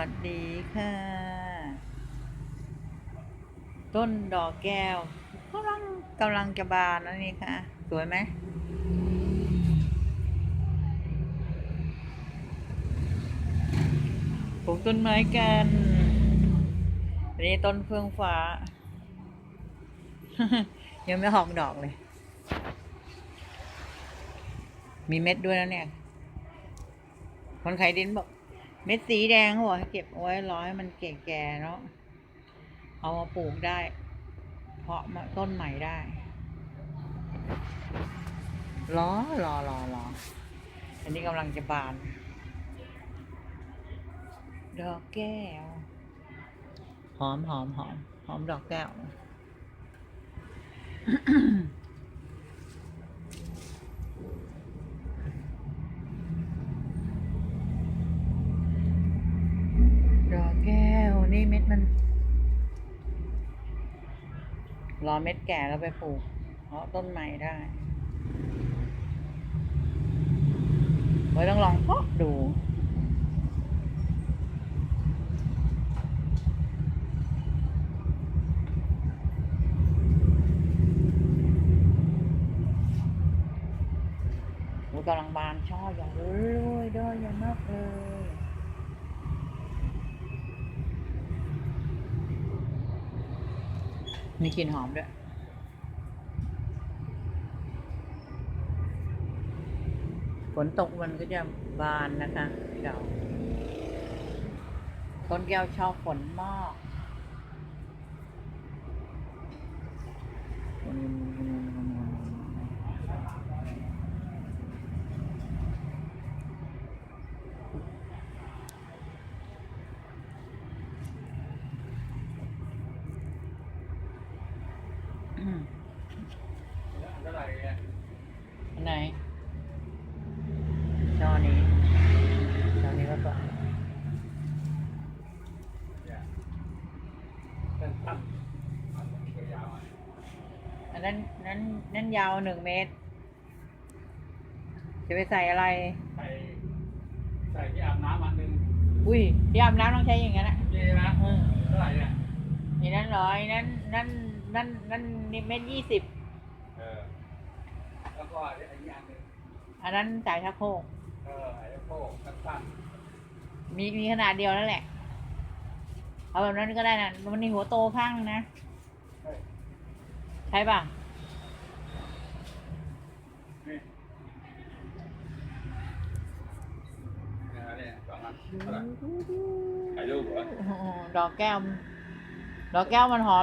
วัสดีค่ะ ต้นดอกแก้วกำลังกำลังจะบานแล้วนี่ค่ะ สวยไหมปลูกต้นไม้กันอันนี้ต้นเฟื่องฟ้า ยังไม่ออกดอกเลย มีเม็ดด้วยแล้วเนี่ย คนขายดินบอก เม็ดสีแดงเขาบอกเก็บเอาไว้รอให้มันแก่ๆเนาะเอามาปลูกได้ เพาะมาต้นใหม่ได้รอรอรอรออันนี้กำลังจะบาน ดอกแก้ว หอมหอมหอมหอมดอกแก้ว ดอกแก้ว นี่เมัน รอเม็ดแก่แล้วไปปลูกเพราะต้นใหม่ได้ไว้ต้องลองเพาะดูโอ้ยกำลังบานช่ออย่างเลยด้อยมากเลย มีกลิ่นหอมด้วยฝนตกมันก็จะบานนะคะเก่าต้นแก้วชอบฝนมาก อืมเท่าไหร่เนี่ยอันไหนช่อนี้ช่อนี้ก็ต่อเนี่ยเป็นตันตันตัวยาวอะอันนั้นนั้นนั้นยาวหนึ่งเมตร จะไปใส่อะไร ใส่ใส่ที่อาบน้ำอันหนึ่งอุ้ยที่อาบน้ำต้องใช้อย่างนั้นอะนี่นะเออเท่าไหร่เนี่ยนี่นั้นร้อยนั้นนั้น นั้นนั้นนี่เมตรยี่สิบเออแล้วก็ไอ้นี่อันหนึ่งอันนั้นจ่ายชักโครกเออไอ้โค้สั้นมีมีขนาดเดียวนั่นแหละ เอาแบบนั้นก็ได้นะมันมีหัวโตข้างนึงนะ ๆเฮ้ยใช่ป่ะ นี่เนี่ยเนี่ยสองอันเท่าไหร่ถ่ายรูปเหรอ โอ้โหดอกแก้ว ดอกแก้วมันหอม